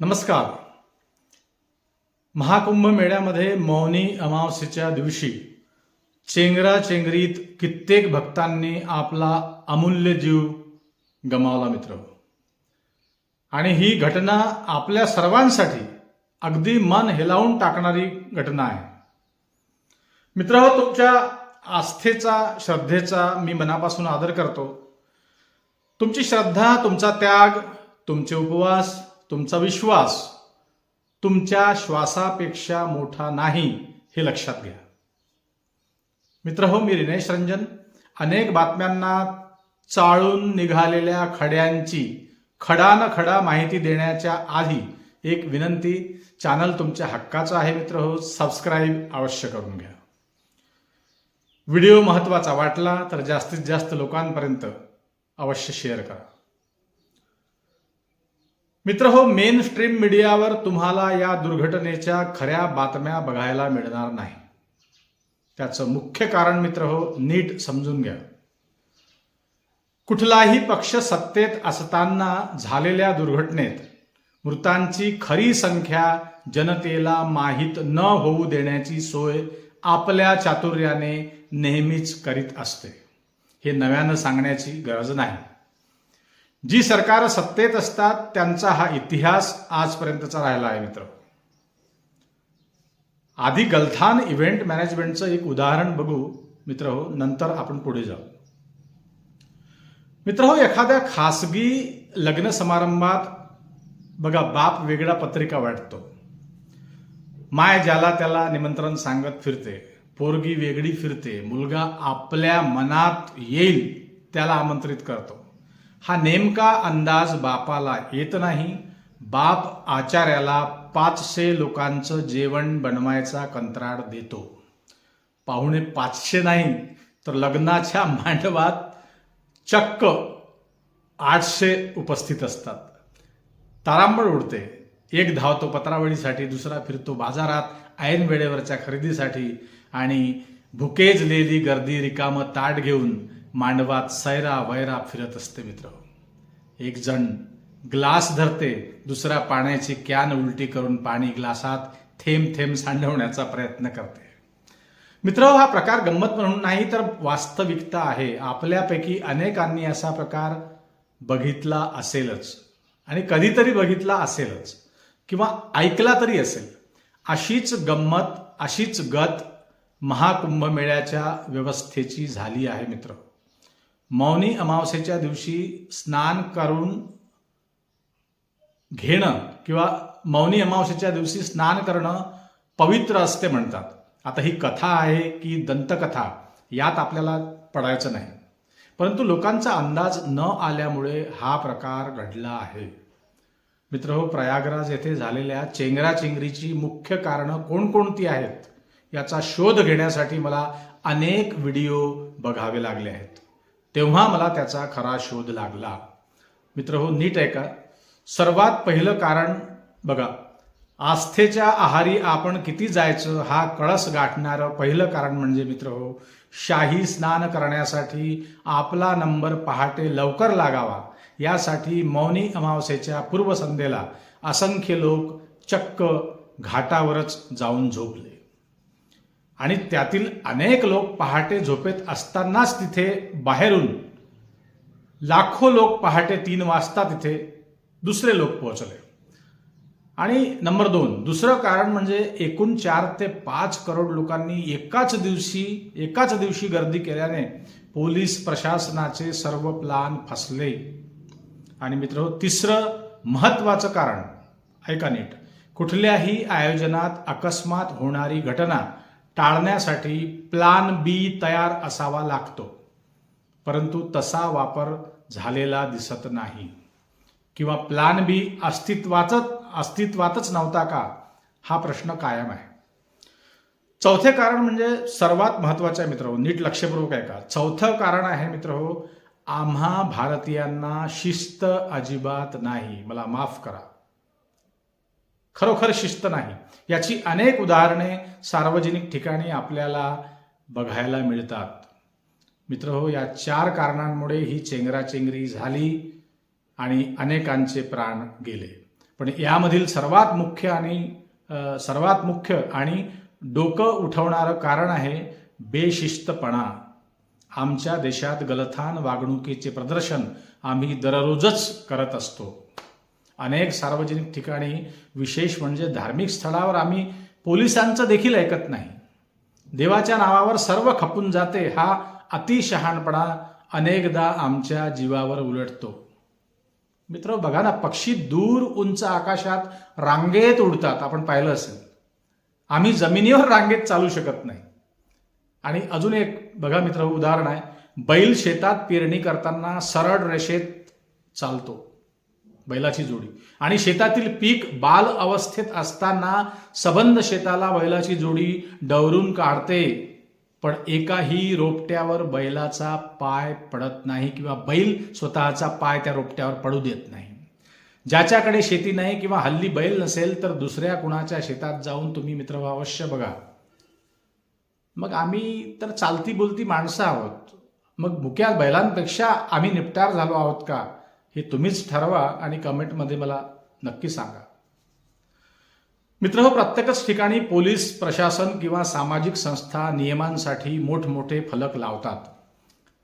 नमस्कार. महाकुंभ मेळ्यामध्ये मौनी अमावस्येच्या दिवशी चेंगरा चेंगरीत कित्येक भक्तांनी आपला अमूल्य जीव गमावला मित्र. आणि ही घटना आपल्या सर्वांसाठी अगदी मन हेलावून टाकणारी घटना आहे. मित्र तुमच्या आस्थेचा श्रद्धेचा मी मनापासून आदर करतो. तुमची श्रद्धा तुमचा त्याग तुमचे उपवास तुमचा विश्वास तुमच्या श्वासापेक्षा मोठा नाही हे लक्षात घ्या. मित्र हो मी रिनेश रंजन. अनेक बातम्यांना चाळून निघालेल्या खड्यांची खडा न खडा माहिती देण्याच्या आधी एक विनंती चॅनल तुमच्या हक्काचं आहे मित्र हो सबस्क्राईब अवश्य करून घ्या. व्हिडिओ महत्त्वाचा वाटला तर जास्तीत जास्त लोकांपर्यंत अवश्य शेअर करा. मित्र हो मेन स्ट्रीम मीडियावर तुम्हाला या दुर्घटनेच्या खऱ्या बातम्या बघायला मिळणार नाही. त्याचं मुख्य कारण मित्र हो नीट समजून घ्या. कुठलाही पक्ष सत्तेत असताना झालेल्या दुर्घटनेत मृतांची खरी संख्या जनतेला माहीत न होऊ देण्याची सोय आपल्या चातुर्याने नेहमीच करीत असते. हे नव्यानं सांगण्याची गरज नाही. जी सरकार सत्तेत असतात त्यांचा हा इतिहास आजपर्यंतचा राहिला आहे मित्र. आधी गलथान इव्हेंट मॅनेजमेंटचं एक उदाहरण बघू मित्र हो नंतर आपण पुढे जाऊ. मित्र हो एखाद्या खासगी लग्न समारंभात बघा बाप वेगळा पत्रिका वाटतो. माय ज्याला त्याला निमंत्रण सांगत फिरते पोरगी वेगळी फिरते मुलगा आपल्या मनात येईल त्याला आमंत्रित करतो. हा नेमका अंदाज बापाला येत नाही. बाप आचार्याला पाचशे लोकांचं जेवण बनवायचा कंत्राट देतो. पाहुणे पाचशे नाही तर लग्नाच्या मांडवात चक्क आठशे उपस्थित असतात. तारांबळ उडते. एक धावतो पत्रावळीसाठी दुसरा फिरतो बाजारात ऐन वेळेवरच्या खरेदीसाठी आणि भुकेजलेली गर्दी रिकामं ताट घेऊन मांडवात सैरा वैरा फिरत असते मित्र. एक जण ग्लास धरते दुसरा पाण्याची कॅन उलटी करून पाणी ग्लासात थेंब थेंब सांडवण्याचा प्रयत्न करते. मित्र हा प्रकार गंमत म्हणून नाही तर वास्तविकता आहे. आपल्यापैकी अनेकांनी असा प्रकार बघितला असेलच. आणि कधीतरी बघितला असेलच. किंवा ऐकला तरी असेल. अशीच गंमत अशीच गत महाकुंभमेळ्याच्या व्यवस्थेची झाली आहे मित्र. मौनी अमावस्येच्या दिवशी स्नान करून घेणं किंवा मौनी अमावस्येच्या दिवशी स्नान करणं पवित्र असते म्हणतात. आता ही कथा आहे की दंतकथा यात आपल्याला पडायचं नाही. परंतु लोकांचा अंदाज न आल्यामुळे हा प्रकार घडला आहे. मित्र हो प्रयागराज येथे झालेल्या चेंगराचेंगरीची मुख्य कारणं कोणकोणती आहेत? याचा शोध घेण्यासाठी मला अनेक व्हिडिओ बघावे लागले आहेत. तेव्हा मला त्याचा खरा शोध लागला. मित्र हो नीट आहे का सर्वात पहिलं कारण बघा आस्थेच्या आहारी आपण किती जायचं हा कळस गाठणारं पहिलं कारण म्हणजे मित्र हो शाही स्नान करण्यासाठी आपला नंबर पहाटे लवकर लागावा. यासाठी मौनी अमावस्येच्या पूर्वसंध्येला असंख्य लोक चक्क घाटावरच जाऊन झोपले. आणि त्यातील अनेक लोक पहाटे झोपेत असतानाच तिथे बाहेरून लाखो लोक पहाटे तीन वाजता तिथे दुसरे लोक पोहोचले. आणि नंबर दोन दुसरं कारण म्हणजे एकूण चार ते पाच करोड लोकांनी एकाच दिवशी एकाच दिवशी गर्दी केल्याने पोलीस प्रशासनाचे सर्व प्लान फसले. आणि मित्र तिसरं महत्वाचं कारण ऐका नीट कुठल्याही आयोजनात अकस्मात होणारी घटना टाळण्यासाठी प्लान बी तयार असावा लागतो. परंतु तसा वापर झालेला दिसत नाही. किंवा प्लान बी अस्तित्वाच अस्तित्वातच नव्हता का? हा प्रश्न कायम आहे. चौथे कारण म्हणजे सर्वात महत्वाचं आहे मित्र नीट लक्षपूर्वक आहे का चौथं कारण आहे मित्र हो आम्हा भारतीयांना शिस्त अजिबात नाही. मला माफ करा. खरोखर शिस्त नाही. याची अनेक उदाहरणे सार्वजनिक ठिकाणी आपल्याला बघायला मिळतात. मित्र हो या चार कारणांमुळे ही चेंगराचेंगरी झाली आणि अनेकांचे प्राण गेले. पण यामधील सर्वात मुख्य आणि सर्वात मुख्य आणि डोकं उठवणारं कारण आहे बेशिस्तपणा. आमच्या देशात गलथान वागणुकीचे प्रदर्शन आम्ही दररोजच करत असतो. अनेक सार्वजनिक ठिकाणी विशेष म्हणजे धार्मिक स्थळावर आम्ही पोलिसांचं देखील ऐकत नाही. देवाच्या नावावर सर्व खपून जाते हा अतिशहाणपणा अनेकदा आमच्या जीवावर उलटतो. मित्र बघा ना पक्षी दूर उंच आकाशात रांगेत उडतात. आपण पाहिलं असेल. आम्ही जमिनीवर रांगेत चालू शकत नाही. आणि अजून एक बघा मित्र उदाहरण आहे. बैल शेतात पेरणी करताना सरळ रेषेत चालतो. बैलाची जोडी. आणि शेतातील पीक बाल अवस्थेत असताना सबंध शेताला बैलाची जोडी डवरून काढते. पण एकाही रोपट्यावर बैलाचा पाय पडत नाही किंवा बैल स्वतःचा पाय त्या रोपट्यावर पडू देत नाही. ज्याच्याकडे शेती नाही किंवा हल्ली बैल नसेल तर दुसऱ्या कुणाच्या शेतात जाऊन तुम्ही मित्र अवश्य बघा. मग आम्ही तर चालती बोलती माणसं आहोत. मग मुक्या बैलांपेक्षा आम्ही निपटार झालो आहोत का? हे तुम्हीच ठरवा आणि कमेंटमध्ये मला नक्की सांगा. मित्र हो प्रत्येकच ठिकाणी पोलीस प्रशासन किंवा सामाजिक संस्था नियमांसाठी मोठमोठे फलक लावतात.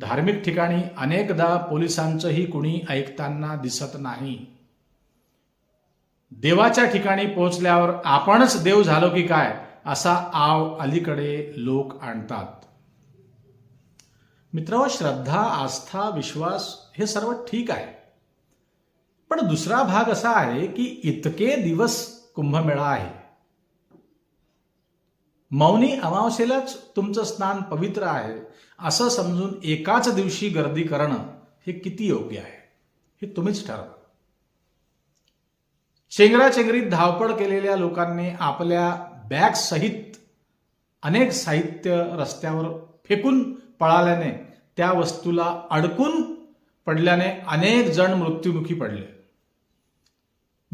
धार्मिक ठिकाणी अनेकदा पोलिसांचंही कुणी ऐकताना दिसत नाही. देवाच्या ठिकाणी पोहोचल्यावर आपणच देव झालो की काय असा आव अलीकडे लोक आणतात. मित्र श्रद्धा आस्था विश्वास हे सर्व ठीक आहे. पण दुसरा भाग असा आहे की इतके दिवस कुंभमेळा आहे. मौनी अमावस्येलाच तुमचं स्नान पवित्र आहे असं समजून एकाच दिवशी गर्दी करणं हे किती योग्य आहे हे तुम्हीच ठरवा. चेंगराचेंगरीत धावपळ केलेल्या लोकांनी आपल्या बॅग सहित अनेक साहित्य रस्त्यावर फेकून पळाल्याने त्या वस्तूला अडकून पडल्याने अनेक जण मृत्युमुखी पडले.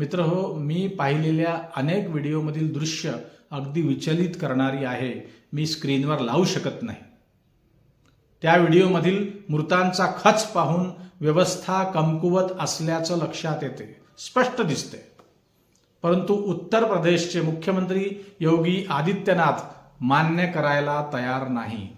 मित्र हो मी पाहिलेल्या अनेक व्हिडिओमधील दृश्य अगदी विचलित करणारी आहे. मी स्क्रीनवर लावू शकत नाही. त्या व्हिडिओमधील मृतांचा खच पाहून व्यवस्था कमकुवत असल्याचं लक्षात येते. स्पष्ट दिसते. परंतु उत्तर प्रदेशचे मुख्यमंत्री योगी आदित्यनाथ मान्य करायला तयार नाही.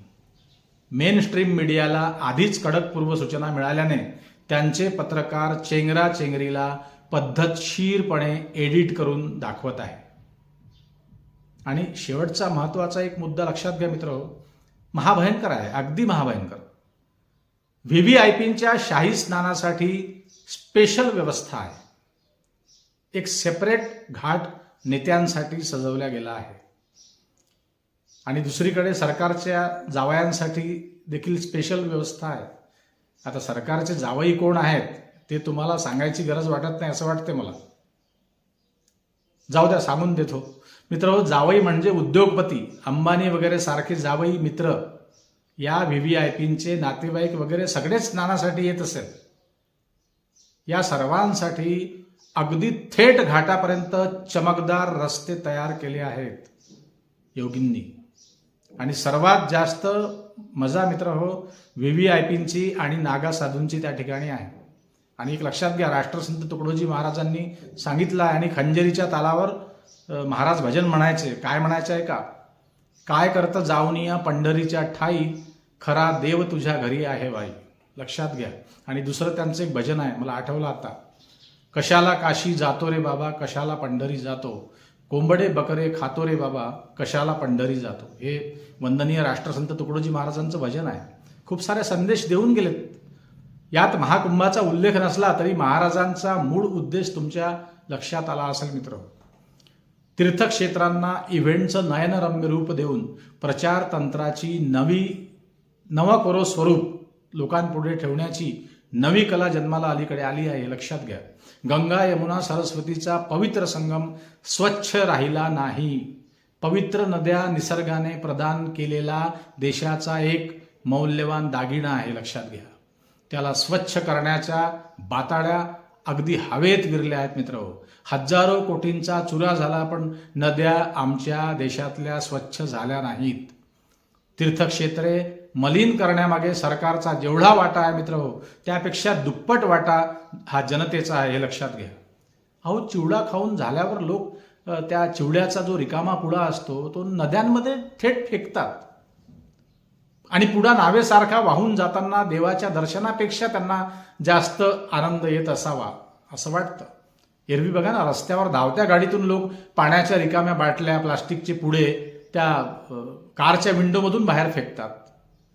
मेन स्ट्रीम मीडियाला आधीच कडक पूर्वसूचना मिळाल्याने त्यांचे पत्रकार चेंगरा चेंगरीला पद्धतशीरपणे एडिट करून दाखवत आहे. आणि शेवटचा महत्त्वाचा एक मुद्दा लक्षात घ्या मित्र महाभयंकर आहे अगदी महाभयंकर. व्ही व्ही आय पींच्या शाही स्नानासाठी स्पेशल व्यवस्था आहे. एक सेपरेट घाट नेत्यांसाठी सजवल्या गेला आहे. आणि दुसरीकडे सरकारच्या जावयांसाठी देखील स्पेशल व्यवस्था आहे. आता सरकारचे जावई कोण आहेत? ते तुम्हाला सांगायची गरज वाटत नाही असं वाटते मला. जाऊ द्या सांगून देतो. मित्र हो जावई म्हणजे उद्योगपती. अंबानी वगैरे सारखे जावई मित्र. या व्ही व्ही आय पींचे नातेवाईक वगैरे सगळेच स्नानासाठी येत असेल. या सर्वांसाठी अगदी थेट घाटापर्यंत चमकदार रस्ते तयार केले आहेत योगींनी. आणि सर्वात जास्त मजा मित्र हो व्ही व्ही आय पींची आणि नागा साधूंची त्या ठिकाणी आहे. आणि एक लक्षात घ्या राष्ट्रसंत तुकडोजी महाराजांनी सांगितलं आहे आणि खंजरीच्या तालावर महाराज भजन म्हणायचे. काय म्हणायचं आहे का काय करतं जाऊनिया पंढरीच्या ठाई? खरा देव तुझ्या घरी आहे बाई. लक्षात घ्या. आणि दुसरं त्यांचं एक भजन आहे मला आठवलं आता. कशाला काशी जातो रे बाबा? कशाला पंढरी जातो? कोंबडे बकरे खातो रे बाबा? कशाला पंढरी जातो? हे वंदनीय राष्ट्रसंत तुकडोजी महाराजांचं भजन आहे. खूप सारे संदेश देऊन गेलेत. यात महाकुंभाचा उल्लेख नसला तरी महाराजांचा मूळ उद्देश तुमच्या लक्षात आला असेल मित्र. तीर्थक्षेत्रांना इव्हेंटचं नयनरम्य रूप देऊन प्रचार तंत्राची नवी नवकोरो स्वरूप लोकांपुढे ठेवण्याची नवी कला जन्माला अलीकडे आली आहे लक्षात घ्या. गंगा यमुना सरस्वतीचा पवित्र संगम स्वच्छ राहिला नाही. पवित्र नद्या निसर्गाने प्रदान केलेला देशाचा एक मौल्यवान दागिना आहे लक्षात घ्या. त्याला स्वच्छ करण्याच्या बाताड्या अगदी हवेत विरल्या आहेत मित्र. हजारो कोटींचा चुरा झाला पण नद्या आमच्या देशातल्या स्वच्छ झाल्या नाहीत. तीर्थक्षेत्रे मलिन करण्यामागे सरकारचा जेवढा वाटा आहे मित्र हो त्यापेक्षा दुप्पट वाटा हा जनतेचा आहे हे लक्षात घ्या. अहो चिवडा खाऊन झाल्यावर लोक त्या चिवड्याचा जो रिकामा पुडा असतो तो नद्यांमध्ये थेट फेकतात. आणि पुढा नावेसारखा वाहून जाताना देवाच्या दर्शनापेक्षा त्यांना जास्त आनंद येत असावा असं वाटतं. एरवी बघा ना रस्त्यावर धावत्या गाडीतून लोक पाण्याच्या रिकाम्या बाटल्या प्लास्टिकचे पुढे त्या कारच्या विंडोमधून बाहेर फेकतात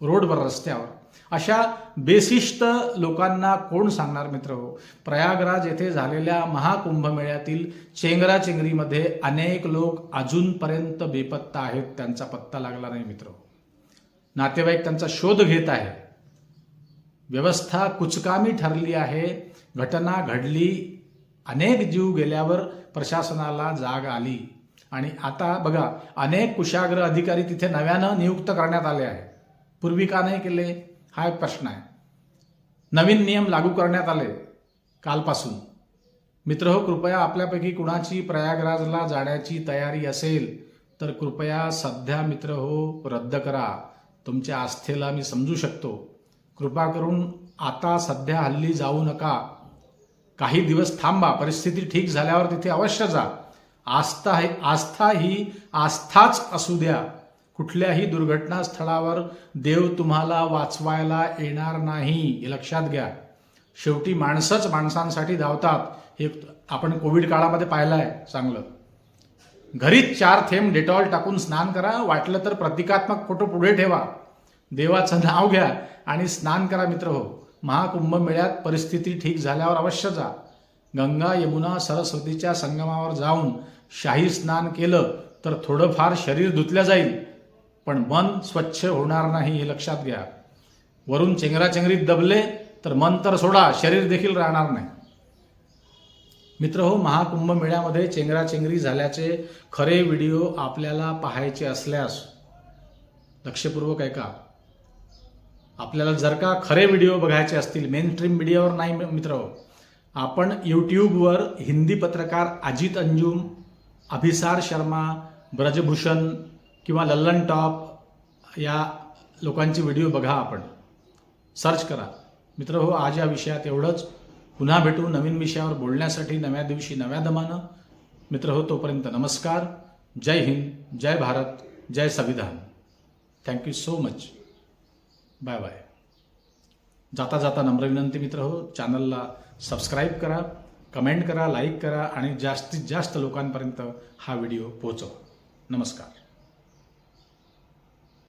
रोडवर रस्त्यावर. अशा बेसिष्ट लोकांना कोण सांगणार मित्र हो? प्रयागराज येथे झालेल्या महाकुंभमेळ्यातील चेंगराचेंगरीमध्ये अनेक लोक अजूनपर्यंत बेपत्ता आहेत त्यांचा पत्ता लागला नाही मित्र हो. नातेवाईक त्यांचा शोध घेत आहे. व्यवस्था कुचकामी ठरली आहे. घटना घडली. अनेक जीव गेल्यावर प्रशासनाला जाग आली. आणि आता बघा अनेक कुशाग्र अधिकारी तिथे नव्यानं नियुक्त करण्यात आले आहे. पूर्वी का नाही केले? हा एक प्रश्न आहे. नवीन नियम लागू करण्यात आले कालपासून. मित्र हो कृपया आपल्यापैकी कुणाची प्रयागराजला जाण्याची तयारी असेल तर कृपया सध्या मित्र हो रद्द करा. तुमच्या आस्थेला मी समजू शकतो. कृपा करून आता सध्या हल्ली जाऊ नका. काही दिवस थांबा. परिस्थिती ठीक झाल्यावर तिथे अवश्य जा. आस्था हे आस्था ही आस्थाच असू द्या. कुठल्याही दुर्घटना स्थळावर देव तुम्हाला वाचवायला येणार नाही. हे लक्षात घ्या. शेवटी माणसंच माणसांसाठी धावतात. हे आपण कोविड काळामध्ये पाहिलं आहे चांगलं. घरीच चार थेंब डेटॉल टाकून स्नान करा. वाटलं तर प्रतिकात्मक फोटो पुढे ठेवा. देवाचं नाव घ्या आणि स्नान करा मित्र हो. महाकुंभ मेळ्यात परिस्थिती ठीक झाल्यावर अवश्य जा. गंगा यमुना सरस्वतीच्या संगमावर जाऊन शाही स्नान केलं तर थोडंफार शरीर धुतलं जाईल. पण मन स्वच्छ होणार नाही हे लक्षात घ्या. वरून चेंगराचेंगरीत दबले तर मन तर सोडा शरीर देखील राहणार नाही. मित्र हो महाकुंभ मेळ्यामध्ये चेंगराचेंगरी झाल्याचे खरे व्हिडिओ आपल्याला पाहायचे असल्यास लक्षपूर्वक ऐका. आपल्याला जर का खरे व्हिडिओ बघायचे असतील मेन स्ट्रीम मीडियावर नाही मित्र हो. आपण यूट्यूबवर हिंदी पत्रकार अजित अंजुम अभिसार शर्मा ब्रजभूषण किंवा लल्लन टॉप या लोकांचे व्हिडिओ बघा आपण. सर्च करा. मित्र हो आज या विषयात एवढंच. पुन्हा भेटू नवीन विषयावर बोलण्यासाठी नव्या दिवशी नव्या दमानं. मित्र हो तोपर्यंत नमस्कार. जय हिंद जय भारत जय संविधान. Thank you so much bye bye जाता जाता नम्र विनंती मित्र हो चॅनलला सबस्क्राईब करा कमेंट करा लाईक करा आणि जास्तीत जास्त लोकांपर्यंत हा व्हिडिओ पोचव नमस्कार.